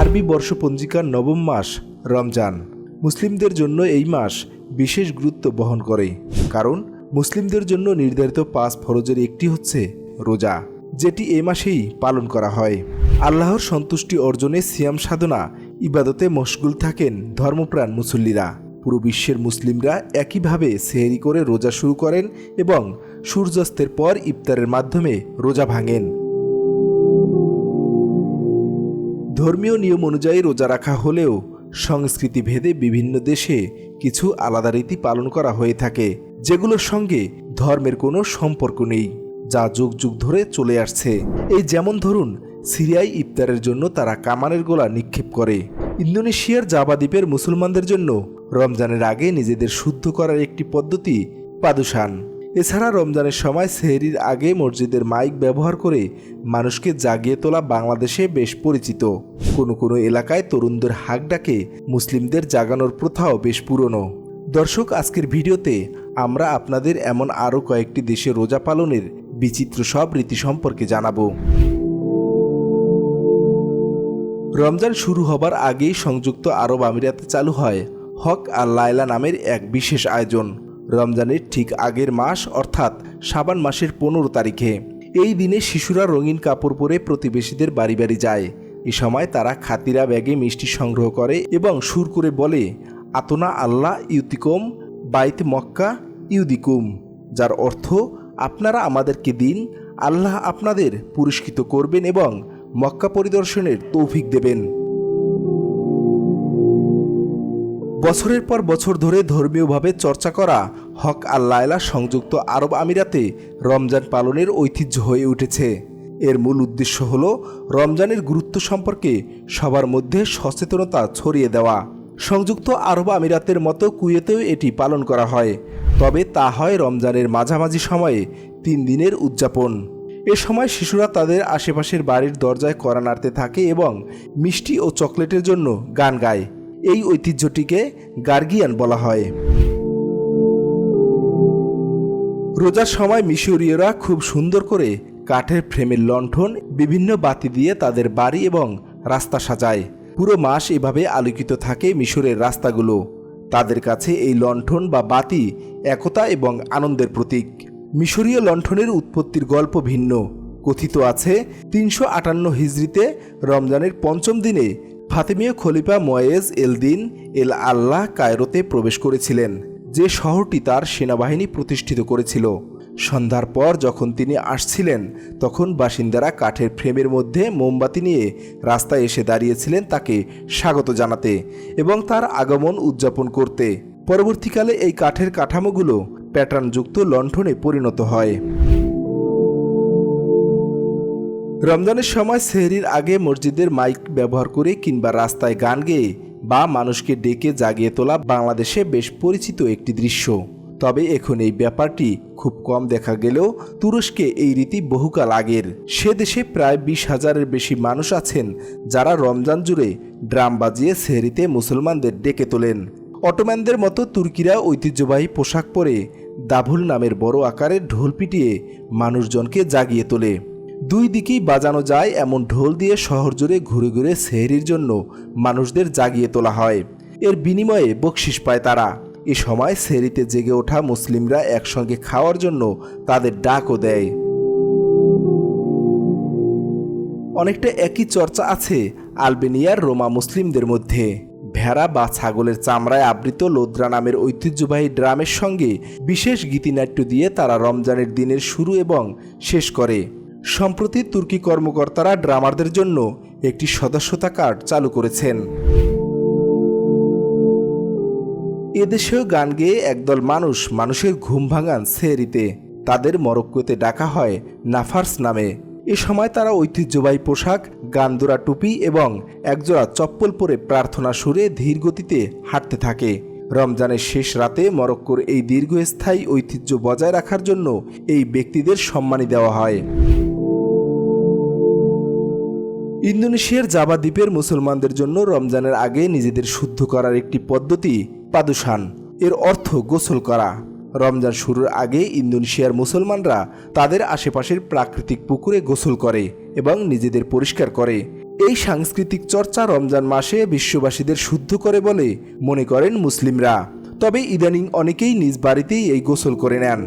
আরবি বর্ষপঞ্জিকার নবম মাস, রমজান। মুসলিমদের জন্য এই মাস বিশেষ গুরুত্ব বহন করে, কারণ মুসলিমদের জন্য নির্ধারিত পাঁচ ফরজের একটি হচ্ছে রোজা, যেটি এ মাসেই পালন করা হয়। আল্লাহর সন্তুষ্টি অর্জনে সিয়াম সাধনা, ইবাদতে মশগুল থাকেন ধর্মপ্রাণ মুসল্লিরা। পুরো বিশ্বের মুসলিমরা একইভাবে সেহেরি করে রোজা শুরু করেন এবং সূর্যাস্তের পর ইফতারের মাধ্যমে রোজা ভাঙেন। ধর্মীয় নিয়ম অনুযায়ী রোজা রাখা হলেও সংস্কৃতি ভেদে বিভিন্ন দেশে কিছু আলাদা রীতি পালন করা হয়ে থাকে, যেগুলোর সঙ্গে ধর্মের কোনো সম্পর্ক নেই, যা যুগ যুগ ধরে চলে আসছে। এই যেমন ধরুন, সিরিয়ায় ইফতারের জন্য তারা কামানের গোলা নিক্ষেপ করে। ইন্দোনেশিয়ার জাবা দ্বীপের মুসলমানদের জন্য রমজানের আগে নিজেদের শুদ্ধ করার একটি পদ্ধতি পাদুসান এছাড়া রমজানের সময় সেহরির আগে মসজিদের মাইক ব্যবহার করে মানুষকে জাগিয়ে তোলা বাংলাদেশে বেশ পরিচিত। কোনো কোনো এলাকায় তরুণদের হাক ডাকে মুসলিমদের জাগানোর প্রথাও বেশ পুরনো। দর্শক, আজকের ভিডিওতে আমরা আপনাদের এমন আরও কয়েকটি দেশে রোজা পালনের বিচিত্র সব রীতি সম্পর্কে জানাব। রমজান শুরু হবার আগেই সংযুক্ত আরব আমিরাতে চালু হয় হক আর লায়লা নামের এক বিশেষ আয়োজন। রমজানের ঠিক আগের মাস, অর্থাৎ সাবান মাসের পনেরো তারিখে। এই দিনে শিশুরা রঙিন কাপড় পরে প্রতিবেশীদের বাড়ি বাড়ি যায়। এ সময় তারা খাতিরা ব্যাগে মিষ্টি সংগ্রহ করে এবং সুর করে বলে, আতনা আল্লাহ ইউতিকম, বাইত মক্কা ইউদিকুম। যার অর্থ, আপনারা আমাদেরকে দিন, আল্লাহ আপনাদের পুরস্কৃত করবেন এবং মক্কা পরিদর্শনের তৌফিক দেবেন। বছরের পর বছর ধরে ধর্মীয়ভাবে চর্চা করা হক আর আল্লায়লা সংযুক্ত আরব আমিরাতে রমজান পালনের ঐতিহ্য হয়ে উঠেছে। এর মূল উদ্দেশ্য হল রমজানের গুরুত্ব সম্পর্কে সবার মধ্যে সচেতনতা ছড়িয়ে দেওয়া। সংযুক্ত আরব আমিরাতের মতো কুয়েতেও এটি পালন করা হয়, তবে তা হয় রমজানের মাঝামাঝি সময়ে তিন দিনের উদযাপন। এ সময় শিশুরা তাদের আশেপাশের বাড়ির দরজায় করা নাড়তে থাকে এবং মিষ্টি ও চকলেটের জন্য গান গায়। এই ঐতিহ্যটিকে গার্গিয়ান বলা হয়। রোজার সময় মিশরীয়রা খুব সুন্দর করে কাঠের ফ্রেমের লণ্ঠন, বিভিন্ন বাতি দিয়ে তাদের বাড়ি এবং রাস্তা সাজায়। পুরো মাস এভাবে আলোকিত থাকে মিশরের রাস্তাগুলো। তাদের কাছে এই লণ্ঠন বা বাতি একতা এবং আনন্দের প্রতীক। মিশরীয় লণ্ঠনের উৎপত্তির গল্প ভিন্ন। কথিত আছে, তিনশো আটান্ন হিজড়িতে রমজানের পঞ্চম দিনে ফাতেমীয় খলিফা ময়েজ এল দিন এল আল্লাহ কায়রোতে প্রবেশ করেছিলেন, যে শহরটি তার সেনাবাহিনী প্রতিষ্ঠিত করেছিল। সন্ধ্যার পর যখন তিনি আসছিলেন, তখন বাসিন্দারা কাঠের ফ্রেমের মধ্যে মোমবাতি নিয়ে রাস্তায় এসে দাঁড়িয়েছিলেন তাকে স্বাগত জানাতে এবং তার আগমন উদযাপন করতে। পরবর্তীকালে এই কাঠের কাঠামোগুলো প্যাটার্নযুক্ত লণ্ঠনে পরিণত হয়। রমজানের সময় সেহরির আগে মসজিদের মাইক ব্যবহার করে কিংবা রাস্তায় গান গেয়ে বা মানুষকে ডেকে জাগিয়ে তোলা বাংলাদেশে বেশ পরিচিত একটি দৃশ্য। তবে এখন এই ব্যাপারটি খুব কম দেখা গেলেও তুরস্কে এই রীতি বহুকাল আগের। সে দেশে প্রায় বিশ হাজারের বেশি মানুষ আছেন যারা রমজান জুড়ে ড্রাম বাজিয়ে সেহরিতে মুসলমানদের ডেকে তোলেন। অটোম্যানদের মতো তুর্কিরা ঐতিহ্যবাহী পোশাক পরে দাভুল নামের বড় আকারের ঢোল পিটিয়ে মানুষজনকে জাগিয়ে তোলে। দুই দিকেই বাজানো যায় এমন ঢোল দিয়ে শহর জুড়ে ঘুরে ঘুরে সেহরির জন্য মানুষদের জাগিয়ে তোলা হয়। এর বিনিময়ে বকশিস পায় তারা। এ সময় সেহরিতে জেগে ওঠা মুসলিমরা একসঙ্গে খাওয়ার জন্য তাদের ডাকও দেয়। অনেকটা একই চর্চা আছে আলবেনিয়ার রোমা মুসলিমদের মধ্যে। ভেড়া বা ছাগলের চামড়ায় আবৃত লোদ্রা নামের ঐতিহ্যবাহী ড্রামের সঙ্গে বিশেষ গীতিনাট্য দিয়ে তারা রমজানের দিনের শুরু এবং শেষ করে। সম্প্রতি তুর্কি কর্মকর্তারা ড্রামারদের জন্য একটি সদস্যতা কার্ড চালু করেছেন। এদেশেও গান গেয়ে একদল মানুষ মানুষের ঘুম ভাঙান সেরিতে তাদের মরক্কোতে ডাকা হয় নাফার্স নামে। এ সময় তারা ঐতিহ্যবাহী পোশাক গান্দোরা টুপি এবং একজোড়া চপ্পল পরে প্রার্থনা সুরে ধীর গতিতে হাঁটতে থাকে। রমজানের শেষ রাতে মরক্কোর এই দীর্ঘস্থায়ী ঐতিহ্য বজায় রাখার জন্য এই ব্যক্তিদের সম্মানী দেওয়া হয়। ইন্দোনেশিয়ার জাবা দ্বীপের মুসলমানদের জন্য রমজানের আগে নিজেদের শুদ্ধ করার একটি পদ্ধতি পাদুসান এর অর্থ গোসল করা। রমজান শুরুর আগে ইন্দোনেশিয়ার মুসলমানরা তাদের আশেপাশের প্রাকৃতিক পুকুরে গোসল করে এবং নিজেদের পরিষ্কার করে। এই সাংস্কৃতিক চর্চা রমজান মাসে বিশ্ববাসীদের শুদ্ধ করে বলে মনে করেন মুসলিমরা। তবে ইদানিং অনেকেই নিজ বাড়িতেই এই গোসল করে নেন।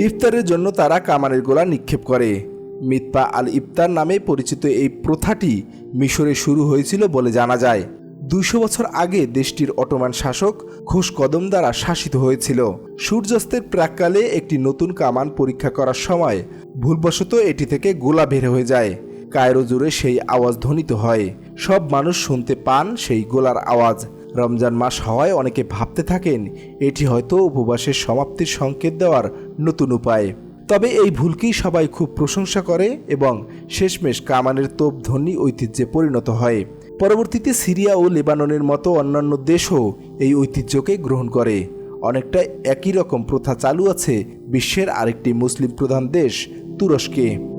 ইফতারের জন্য তারা কামানের গোলা নিক্ষেপ করে। মিতপা আল ইফতার নামে পরিচিত এই প্রথাটি মিশরে শুরু হয়েছিল বলে জানা যায়। দুইশো বছর আগে দেশটির অটোমান শাসক খোশ কদম দ্বারা শাসিত হয়েছিল। সূর্যাস্তের প্রাককালে একটি নতুন কামান পরীক্ষা করার সময় ভুলবশত এটি থেকে গোলা বের হয়ে যায়। কায়রো জুড়ে সেই আওয়াজ ধ্বনিত হয়। সব মানুষ শুনতে পান সেই গোলার আওয়াজ। রমজান মাস হওয়ায় অনেকে ভাবতে থাকেন, এটি হয়তো উপবাসের সমাপ্তির সংকেত দেওয়ার নতুন উপায়। তবে এই ভুলকেই সবাই খুব প্রশংসা করে এবং শেষমেশ কামানের তোপ ধ্বনি ঐতিহ্যে পরিণত হয়। পরবর্তীতে সিরিয়া ও লেবাননের মতো অন্যান্য দেশও এই ঐতিহ্যকে গ্রহণ করে। অনেকটা একই রকম প্রথা চালু আছে বিশ্বের আরেকটি মুসলিম প্রধান দেশ তুরস্কে।